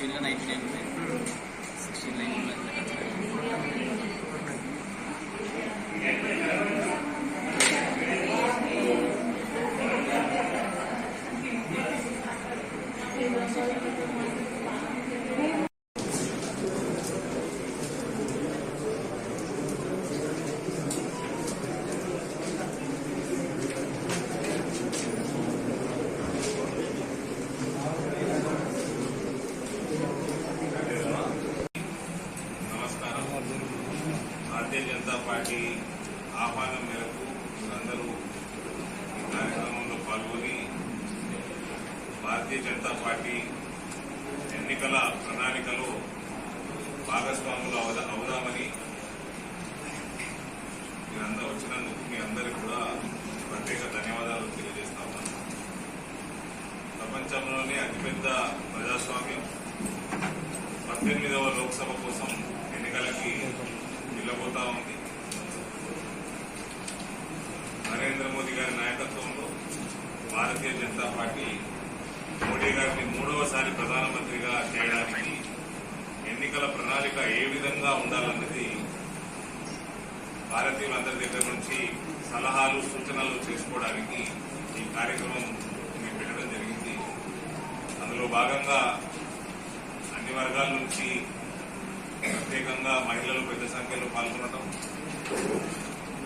యాక్చువల్గా ninety nine ఉన్నాయి sixteen nine ఉన్నాయి Janata Party ఆహ్వానం మేరకు అందరూ ఈ కార్యక్రమంలో పాల్గొని భారతీయ జనతా పార్టీ ఎన్నికల ప్రణాళికలో భాగస్వాములు అవుదా అవుదామని మీరందరూ వచ్చినందుకు మీ అందరికీ కూడా ప్రత్యేక ధన్యవాదాలు తెలియజేస్తా ఉన్నాను. ప్రపంచంలోనే అతిపెద్ద ప్రజాస్వామ్యం. పద్దెనిమిదవ లోక్సభ కోసం నిలబోతా ఉంది. నరేంద్ర మోదీ గారి నాయకత్వంలో భారతీయ జనతా పార్టీ మోడీ గారిని మూడవసారి ప్రధానమంత్రిగా చేయడానికి ఎన్నికల ప్రణాళిక ఏ విధంగా ఉండాలన్నది భారతీయులందరి దగ్గర నుంచి సలహాలు సూచనలు చేసుకోవడానికి ఈ కార్యక్రమం మేము పెట్టడం జరిగింది. అందులో భాగంగా అన్ని వర్గాల నుంచి ప్రత్యేకంగా మహిళలు పెద్ద సంఖ్యలో పాల్గొనడం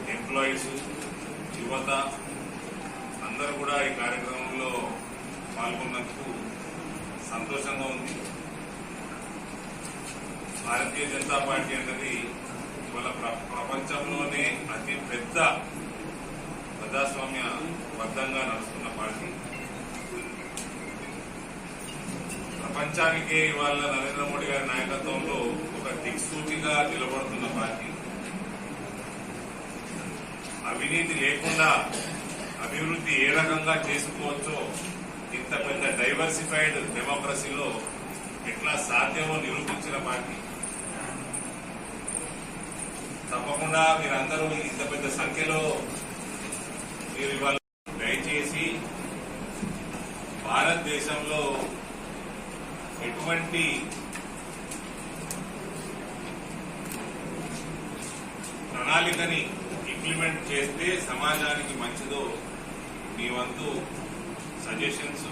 ఎంప్లాయీస్ యువత అందరూ కూడా ఈ కార్యక్రమంలో పాల్గొన్నందుకు సంతోషంగా ఉంది. భారతీయ జనతా పార్టీ అన్నది ఇవాళ ప్ర- ప్రపంచంలోనే అతి పెద్ద ప్రజాస్వామ్య బద్దంగా నడుస్తున్న పార్టీ. ప్రపంచానికే ఇవాళ నరేంద్ర మోడీ గారి నాయకత్వంలో ఒక దిక్సూచిగా నిలబడుతున్న పార్టీ. అవినీతి లేకుండా అభివృద్ధి ఏ రకంగా చేసుకోవచ్చో ఇంత పెద్ద డైవర్సిఫైడ్ డెమోక్రసీలో ఎట్లా సాధ్యమో నిరూపించిన పార్టీ. తప్పకుండా మీరందరూ ఇంత పెద్ద సంఖ్యలో మీరు ఇవాళ దయచేసి భారతదేశంలో ఎటువంటి ప్రణాళికని ఇంప్లిమెంట్ చేస్తే సమాజానికి మంచిదో మీ వంతు సజెషన్స్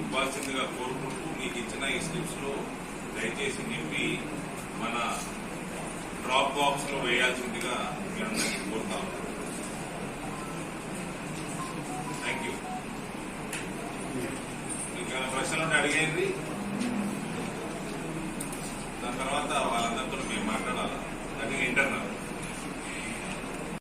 ఇవ్వాల్సిందిగా కోరుకుంటూ మీకు ఇచ్చిన ఈ స్లిప్స్లో దయచేసి నింపి మన డ్రాప్ బాక్స్లో వేయాల్సిందిగా మీ అందరికీ కోరుతా థ్యాంక్ యూ మీకు ప్రశ్నలు అడిగేది తర్వాత వాళ్ళందరితో మేము మాట్లాడాలి. అది ఇంటర్నల్